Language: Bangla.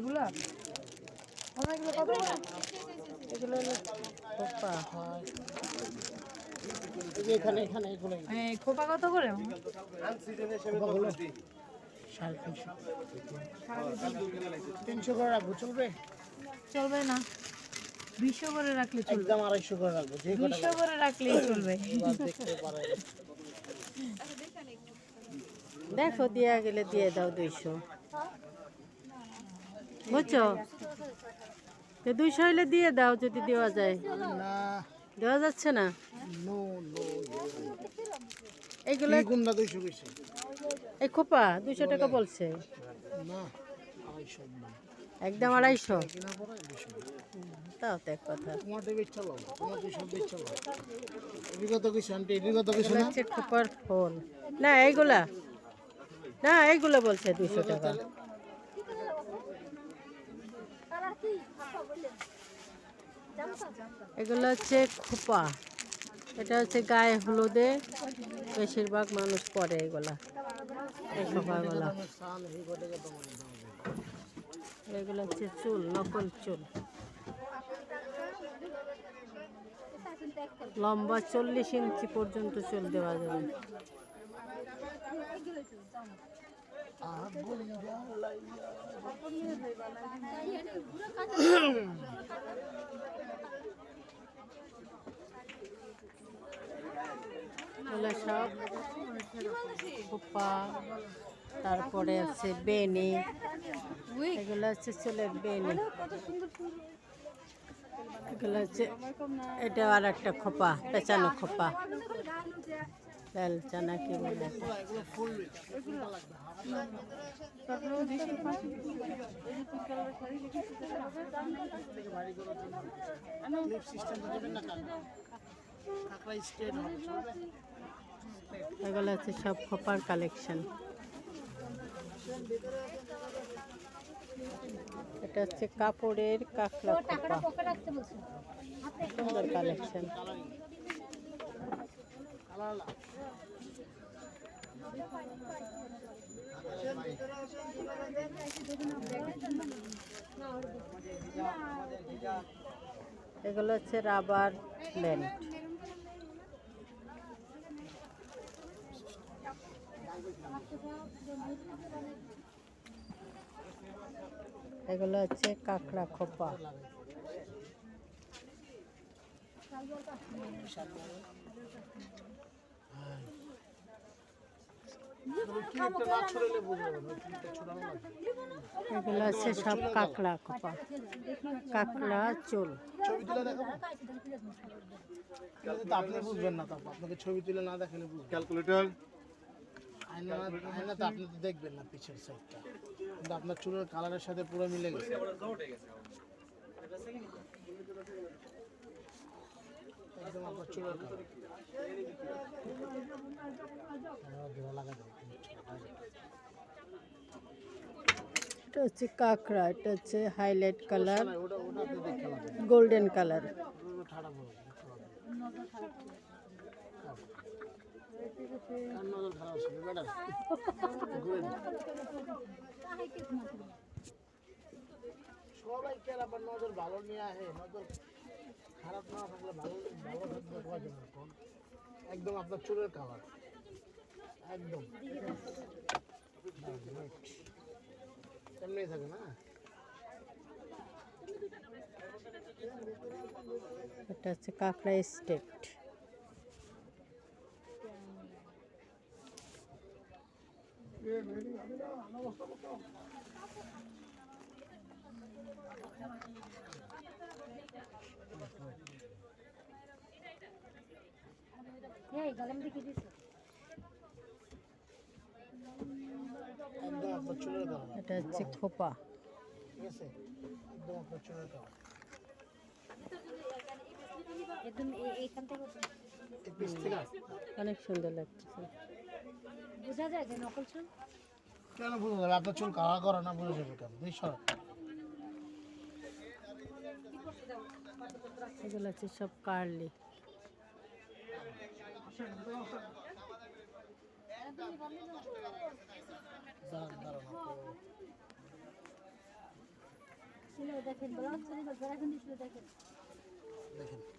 এগুলা? এগুলো কত? এগুলো খোপা হয়। এখানে এখানে এগুলো। এই খোপা কত করে? সাড়ে তিনশো। তিনশো। করে রাখব চলবে? চলবে না। দুইশো করে রাখলে চলবে। একদম আড়াইশো করে রাখব দুইশো করে রাখলেই চলবে। পারে দেখো দিয়া গেলে দিয়ে দাও দুইশো। বুঝছ? তো দুইশো হইলে দিয়ে দাও যদি দেওয়া যায়। না দেওয়া যাচ্ছে না? এইগুলো এই খোপা দুইশো টাকা বলছে। না একদম আড়াইশো? তাও তো এক কথা। খোপার ফোন। না এইগুলা। না এইগুলো বলছে দুইশো টাকা। এগুলো হচ্ছে খোপা। এটা হচ্ছে গায়ে হলুদে বেশিরভাগ মানুষ পরে এগুলা, এই এগুলো হচ্ছে চুল, নকল চুল। লম্বা চল্লিশ ইঞ্চি পর্যন্ত চুল দেওয়া যাবে। এগুলো সব খোপা তারপরে আছে বেনি। এগুলো হচ্ছে চুলের বেনি। এগুলো হচ্ছে এটা আর একটা খোপা, পেঁচানো খোপা। লাল চানা কি বলে? এগুলো হচ্ছে সব খোপার কালেকশন এটা হচ্ছে কাপড়ের কাঁকড়া সুন্দর কালেকশন এগুলো হচ্ছে রাবার ব্যান্ড এগুলো হচ্ছে কাঁকড়া খোপা। এগুলো হচ্ছে সব কাঁকড়া খোপা। কাঁকড়া চুল। ছবি তুলে দেখাবো? তো আপনি বুঝবেন না তো আপনাকে ছবি তুলে না দেখালে বুঝবেন। ক্যালকুলেটর আয়না আয়না আপনি তো দেখবেন না পিছের সাইডটা কিন্তু আপনার চুলের কালারের সাথে পুরো মিলে গেছে। একদম এটা হচ্ছে কাঁকড়া, এটা হচ্ছে হাইলাইট কালার, গোল্ডেন কালার। সবাই কে আবার নজর ভালো নিয়ে আসে নজর খারাপ না থাকলে ভালো একদম আপনার চুলের কালার একদম। এমনি থাকে না? এটা হচ্ছে কাঁকড়া স্টেট। এটা হচ্ছে খোপা। ঠিক আছে একদম আপনার চুলের একদম এইখান থেকে এই পিস থেকে? অনেক সুন্দর লাগতেছে। বোঝা যায় যে নকল চুল? কেন বোঝা যাবে? আপনার চুল কালা করা না বোঝা যাবে কেন? এই সর। এগুলো হচ্ছে সব কার্লি। এখন শুরু দেখেন। দেখেন।